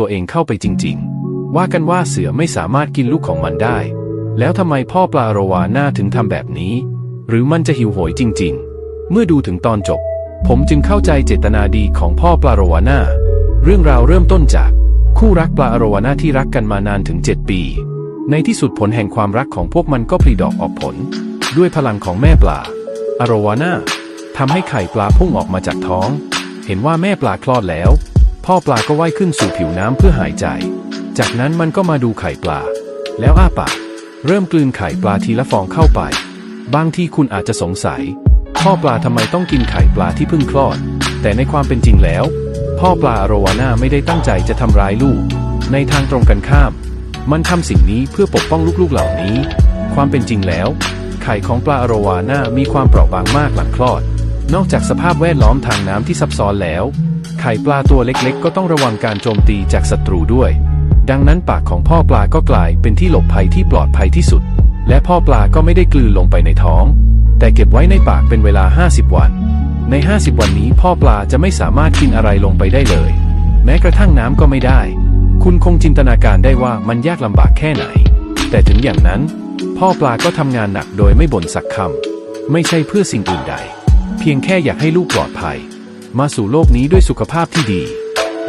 ตัวเองเข้าไปจริง ๆ ว่ากันว่าเสือไม่สามารถกินลูกของมันได้ แล้วทำไมพ่อปลาโรวาน่าถึงทำแบบนี้ หรือมันจะหิวโหยจริง ๆ เมื่อดูถึงตอนจบ ผมจึงเข้าใจเจตนาดีของพ่อปลาโรวาน่าเรื่องราวเริ่มต้นจาก คู่รักปลาอโรวาน่าที่รักกันมานานถึง 7 ปี ในที่สุดผลแห่งความรักของพวกมันก็ผลิดอกออกผล ด้วยพลังของแม่ปลาอโรวาน่าทำให้ไข่ปลาพุ่งออกมาจากท้อง เห็นว่าแม่ปลาคลอดแล้ว พ่อปลาก็ว่ายขึ้นสู่ผิวน้ำเพื่อหายใจ จากนั้นมันก็มาดูไข่ปลา แล้วอ้าปากเริ่มกลืนไข่ปลาทีละฟองเข้าไป บางที่คุณอาจจะสงสัย พ่อปลาทำไมต้องกินไข่ปลาที่เพิ่งคลอด แต่ในความเป็นจริงแล้ว พ่อปลาอโรวาน่าไม่ได้ตั้งใจจะทำร้ายลูก ในทางตรงกันข้าม มันทำสิ่งนี้เพื่อปกป้องลูกๆเหล่านี้ ความเป็นจริงแล้ว ไข่ของปลาอโรวาน่ามีความเปราะบางมากหลังคลอด นอกจากสภาพแวดล้อมทางน้ำที่ซับซ้อนแล้ว ไข่ปลาตัวเล็กๆ ก็ต้องระวังการโจมตีจากศัตรูด้วย ดังนั้นปากของพ่อปลาก็กลายเป็นที่หลบภัยที่ปลอดภัยที่สุด และพ่อปลาก็ไม่ได้กลืนลงไปในท้อง แต่เก็บไว้ในปากเป็นเวลา 50 วัน ใน 50 วันนี้พ่อปลาจะไม่สามารถกินอะไรลงไปได้เลย แม้กระทั่งน้ำก็ไม่ได้ คุณคงจินตนาการได้ว่ามันยากลำบากแค่ไหน แต่ถึงอย่างนั้น พ่อปลาก็ทำงานหนักโดยไม่บ่นสักคำไม่ใช่เพื่อสิ่งอื่นใด เพียงแค่อยากให้ลูกปลอดภัย มาสู่โลกนี้ด้วยสุขภาพที่ดี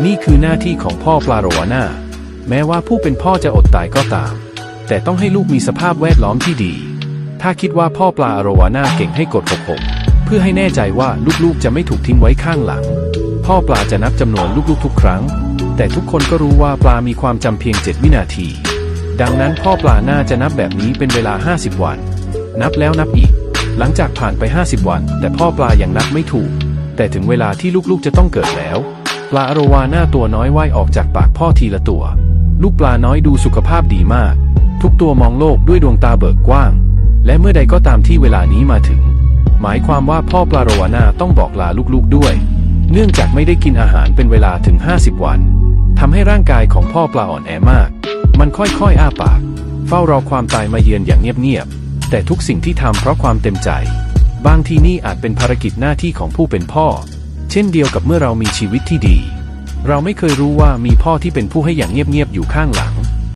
นี่คือหน้าที่ของพ่อปลาโรวาน่าแม้ว่าผู้เป็นพ่อจะอดตายก็ตาม แต่ต้องให้ลูกมีสภาพแวดล้อมที่ดี ถ้าคิดว่าพ่อปลาอโรวาน่าเก่งให้กด66เพื่อให้แน่ใจว่าลูกๆจะไม่ถูกทิ้งไว้ข้างหลัง พ่อปลาจะนับจำนวนลูกๆทุกครั้ง แต่ทุกคนก็รู้ว่าปลามีความจำเพียง 7 วินาที ดังนั้นพ่อปลาน่าจะนับแบบนี้เป็นเวลา 50 วัน นับแล้วนับอีก หลังจากผ่านไป 50 วัน แต่พ่อปลายังนับไม่ถูก แต่ถึงเวลาที่ลูกๆจะต้องเกิดแล้ว ปลาอโรวาน่าตัวน้อยว่ายออกจากปากพ่อทีละตัว ลูกปลาน้อยดูสุขภาพดีมาก ทุกตัวมองโลกด้วยดวงตาเบิกกว้าง และเมื่อใดก็ตามที่เวลานี้มาถึง หมายความว่าพ่อปลาโรวาน่าต้องบอกลาลูกๆด้วย เนื่องจากไม่ได้กินอาหารเป็นเวลาถึง 50 วันทำให้ร่างกายของพ่อปลาอ่อนแอมาก มันค่อยๆอ้าปาก เฝ้ารอความตายมาเยือนอย่างเงียบๆแต่ทุกสิ่งที่ทำเพราะความเต็มใจ บางทีนี่อาจเป็นภารกิจหน้าที่ของผู้เป็นพ่อ เช่นเดียวกับเมื่อเรามีชีวิตที่ดี เราไม่เคยรู้ว่ามีพ่อที่เป็นผู้ให้อย่างเงียบๆอยู่ข้างหลัง